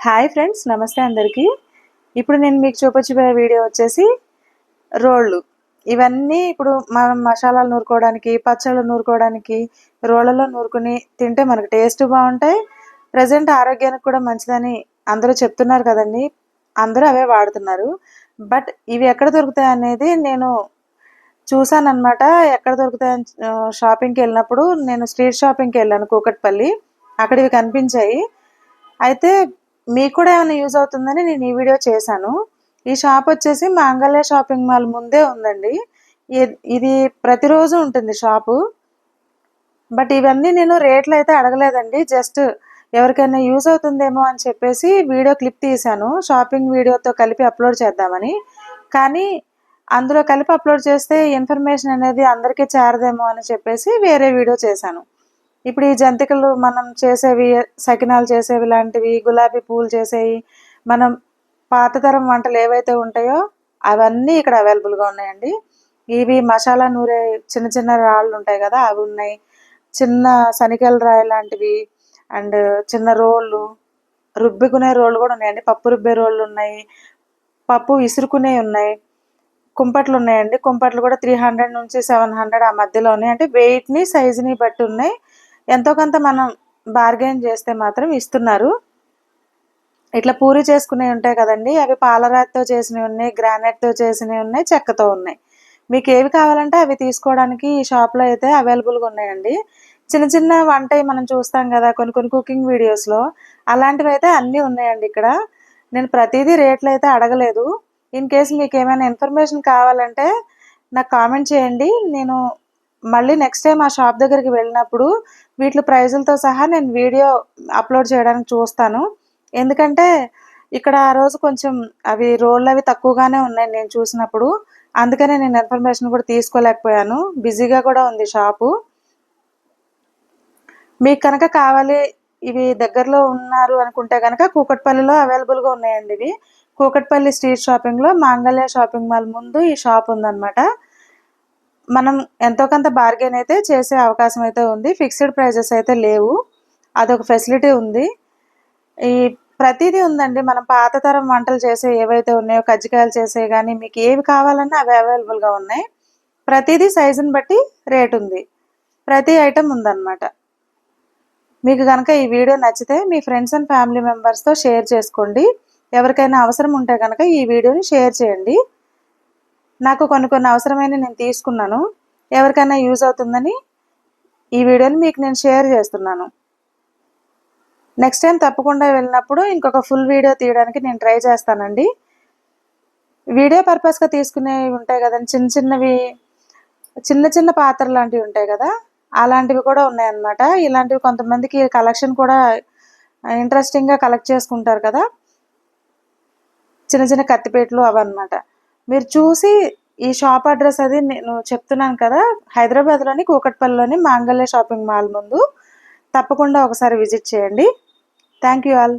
Hi friends నమస్తే అందరికీ. ఇప్పుడు నేను మీకు చూపించబోయే వీడియో వచ్చేసి రోళ్ళు. ఇవన్నీ ఇప్పుడు మనం మసాలాలు నూరుకోవడానికి పచ్చళ్ళు నూరుకోవడానికి రోళ్ళలో నూరుకుని తింటే మనకు టేస్ట్ బాగుంటాయి. ప్రజెంట్ ఆరోగ్యానికి కూడా మంచిదని అందరూ చెప్తున్నారు కదండి. అందరూ అవే వాడుతున్నారు. బట్ ఇవి ఎక్కడ దొరుకుతాయి అనేది నేను చూసానమాట ఎక్కడ దొరుకుతాయని షాపింగ్కి వెళ్ళినప్పుడు నేను స్ట్రీట్ షాపింగ్కి వెళ్ళాను కూకట్పల్లి. అక్కడ ఇవి కనిపించాయి. అయితే మీకు కూడా ఏమైనా యూజ్ అవుతుందని నేను ఈ వీడియో చేశాను. ఈ షాప్ వచ్చేసి మాంగళ్య షాపింగ్ మాల్ ముందే ఉందండి. ఇది ప్రతిరోజు ఉంటుంది షాపు. బట్ ఇవన్నీ నేను రేట్లు అయితే అడగలేదండి. జస్ట్ ఎవరికైనా యూజ్ అవుతుందేమో అని చెప్పేసి వీడియో క్లిప్ తీశాను. షాపింగ్ వీడియోతో కలిపి అప్లోడ్ చేద్దామని. కానీ అందులో కలిపి అప్లోడ్ చేస్తే ఇన్ఫర్మేషన్ అనేది అందరికీ చేరదేమో అని చెప్పేసి వేరే వీడియో చేశాను. ఇప్పుడు ఈ జంతికలు మనం చేసేవి సకినాలు చేసేవి లాంటివి గులాబీ పూలు చేసేవి మనం పాతతరం వంటలు ఏవైతే ఉంటాయో అవన్నీ ఇక్కడ అవైలబుల్గా ఉన్నాయండి. ఇవి మసాలా నూరే చిన్న చిన్న రాళ్ళు ఉంటాయి కదా అవి ఉన్నాయి. చిన్న శనికల రాయి లాంటివి అండ్ చిన్న రోళ్ళు రుబ్బుకునే రోళ్ళు కూడా ఉన్నాయండి. పప్పు రుబ్బే రోళ్ళు ఉన్నాయి. పప్పు విసురుకునే ఉన్నాయి. కుంపట్లు ఉన్నాయండి. కుంపట్లు కూడా త్రీ హండ్రెడ్ నుంచి సెవెన్ హండ్రెడ్ ఆ మధ్యలో ఉన్నాయి. అంటే వెయిట్ని సైజుని బట్టి ఉన్నాయి. ఎంతో కొంత మనం బార్గెన్ చేస్తే మాత్రం ఇస్తున్నారు. ఇట్లా పూరి చేసుకునేవి ఉంటాయి కదండి. అవి పాలరాతితో చేసినవి ఉన్నాయి గ్రానైట్తో చేసినవి ఉన్నాయి చెక్కతో ఉన్నాయి. మీకు ఏవి కావాలంటే అవి తీసుకోవడానికి ఈ షాప్లో అయితే అవైలబుల్గా ఉన్నాయండి. చిన్న చిన్న వంట మనం చూస్తాం కదా కొన్ని కొన్ని కుకింగ్ వీడియోస్లో అలాంటివి అయితే అన్నీ ఉన్నాయండి ఇక్కడ. నేను ప్రతిదీ రేట్లు అయితే అడగలేదు. ఇన్ కేసు మీకు ఏమైనా ఇన్ఫర్మేషన్ కావాలంటే నాకు కామెంట్ చేయండి. నేను మళ్ళీ నెక్స్ట్ టైం ఆ షాప్ దగ్గరికి వెళ్ళినప్పుడు వీటి ప్రైజులతో సహా నేను వీడియో అప్లోడ్ చేయడానికి చూస్తాను. ఎందుకంటే ఇక్కడ ఆ రోజు కొంచెం అవి రోళ్ళు అవి తక్కువగానే ఉన్నాయి నేను చూసినప్పుడు. అందుకనే నేను ఇన్ఫర్మేషన్ కూడా తీసుకోలేకపోయాను. బిజీగా కూడా ఉంది షాపు మీకు కనుక కావాలి ఇవి దగ్గరలో ఉన్నారు అనుకుంటే కనుక కూకట్పల్లిలో అవైలబుల్గా ఉన్నాయండి ఇవి. కూకట్పల్లి స్ట్రీట్ షాపింగ్లో మాంగళ్య షాపింగ్ మాల్ ముందు ఈ షాప్ ఉందన్నమాట. మనం ఎంతో కొంత బార్గెన్ అయితే చేసే అవకాశం అయితే ఉంది. ఫిక్స్డ్ ప్రైజెస్ అయితే లేవు. అదొక ఫెసిలిటీ ఉంది. ఈ ప్రతిదీ ఉందండి. మనం పాత తరం వంటలు చేసే ఏవైతే ఉన్నాయో కజ్జికాయలు చేసే కానీ మీకు ఏవి కావాలన్నా అవి అవైలబుల్గా ఉన్నాయి. ప్రతిదీ సైజుని బట్టి రేట్ ఉంది. ప్రతి ఐటెం ఉందన్నమాట. మీకు కనుక ఈ వీడియో నచ్చితే మీ ఫ్రెండ్స్ అండ్ ఫ్యామిలీ మెంబర్స్తో షేర్ చేసుకోండి. ఎవరికైనా అవసరం ఉంటే కనుక ఈ వీడియోని షేర్ చేయండి. నాకు కొన్ని కొన్ని అవసరమైన నేను తీసుకున్నాను. ఎవరికైనా యూజ్ అవుతుందని ఈ వీడియోని మీకు నేను షేర్ చేస్తున్నాను. నెక్స్ట్ టైం తప్పకుండా వెళ్ళినప్పుడు ఇంకొక ఫుల్ వీడియో తీయడానికి నేను ట్రై చేస్తానండి. వీడియో పర్పస్గా తీసుకునేవి ఉంటాయి కదండి. చిన్న చిన్నవి చిన్న చిన్న పాత్ర లాంటివి ఉంటాయి కదా. అలాంటివి కూడా ఉన్నాయన్నమాట. ఇలాంటివి కొంతమందికి కలెక్షన్ కూడా ఇంట్రెస్టింగ్గా కలెక్ట్ చేసుకుంటారు కదా. చిన్న చిన్న కత్తిపేటలు అవన్నమాట. మీరు చూసి ఈ షాప్ అడ్రస్ అది నేను చెప్తున్నాను కదా హైదరాబాద్లోని కూకట్పల్లిలోని మాంగళ్య షాపింగ్ మాల్ ముందు తప్పకుండా ఒకసారి విజిట్ చేయండి. Thank you all